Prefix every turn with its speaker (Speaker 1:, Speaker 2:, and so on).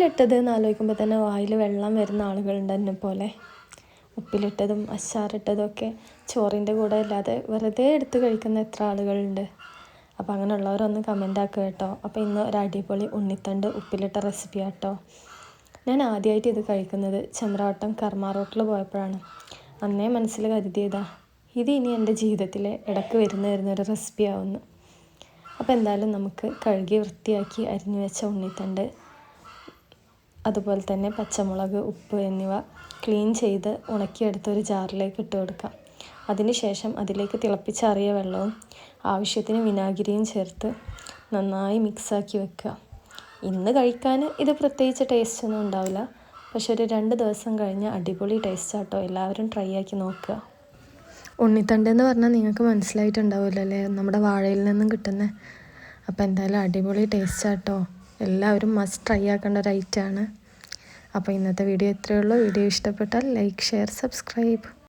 Speaker 1: ഉപ്പിലിട്ടത് എന്ന് ആലോചിക്കുമ്പോൾ തന്നെ വായിൽ വെള്ളം വരുന്ന ആളുകളുണ്ട് എന്നെ പോലെ. ഉപ്പിലിട്ടതും അച്ചാറിട്ടതും ഒക്കെ ചോറിന്റെ കൂടെ അല്ലാതെ വെറുതെ എടുത്ത് കഴിക്കുന്ന എത്ര ആളുകളുണ്ട്. അപ്പോൾ അങ്ങനെയുള്ളവരൊന്ന് കമന്റ് ആക്കുക കേട്ടോ. അപ്പോൾ ഇന്ന് ഒരു അടിപൊളി ഉണ്ണിത്തണ്ട് ഉപ്പിലിട്ട റെസിപ്പി കേട്ടോ ഞാൻ ആദ്യമായിട്ട് ഇത് കഴിക്കുന്നത് ചന്ദ്രവട്ടം കർമ്മ റോട്ടിൽ പോയപ്പോഴാണ്. അന്നേ മനസ്സിൽ കരുതിയതാ ഇത് ഇനി എന്റെ ജീവിതത്തിൽ ഇടയ്ക്ക് വരുന്ന വരുന്നൊരു റെസിപ്പി ആവുന്നു. അപ്പോൾ എന്തായാലും നമുക്ക് കഴുകി വൃത്തിയാക്കി അരിഞ്ഞു വെച്ച ഉണ്ണിത്തണ്ട് അതുപോലെ തന്നെ പച്ചമുളക് ഉപ്പ് എന്നിവ ക്ലീൻ ചെയ്ത് ഉണക്കിയെടുത്ത ഒരു ജാറിലേക്ക് ഇട്ട് കൊടുക്കാം. അതിനുശേഷം അതിലേക്ക് തിളപ്പിച്ചാറിയ വെള്ളവും ആവശ്യത്തിന് വിനാഗിരിയും ചേർത്ത് നന്നായി മിക്സാക്കി വെക്കുക. ഇന്ന് കഴിക്കാൻ ഇത് പ്രത്യേകിച്ച് ടേസ്റ്റ് ഒന്നും ഉണ്ടാവില്ല. പക്ഷെ ഒരു രണ്ട് ദിവസം കഴിഞ്ഞ് അടിപൊളി ടേസ്റ്റ് ആട്ടോ. എല്ലാവരും ട്രൈ ആക്കി നോക്കുക. ഉണ്ണിത്തണ്ട് എന്ന് പറഞ്ഞാൽ നിങ്ങൾക്ക് മനസ്സിലായിട്ടുണ്ടാവില്ല അല്ലേ? നമ്മുടെ വാഴയിൽ നിന്നും കിട്ടുന്ന അപ്പോൾ എന്തായാലും അടിപൊളി ടേസ്റ്റ് ആട്ടോ. എല്ലാവരും മസ്റ്റ് ട്രൈ ആക്കേണ്ട ഒരു ഐറ്റമാണ് അപ്പോൾ ഇന്നത്തെ വീഡിയോ ഇത്രയേ ഉള്ളൂ. വീഡിയോ ഇഷ്ടപ്പെട്ടാൽ ലൈക്ക് ഷെയർ സബ്സ്ക്രൈബ്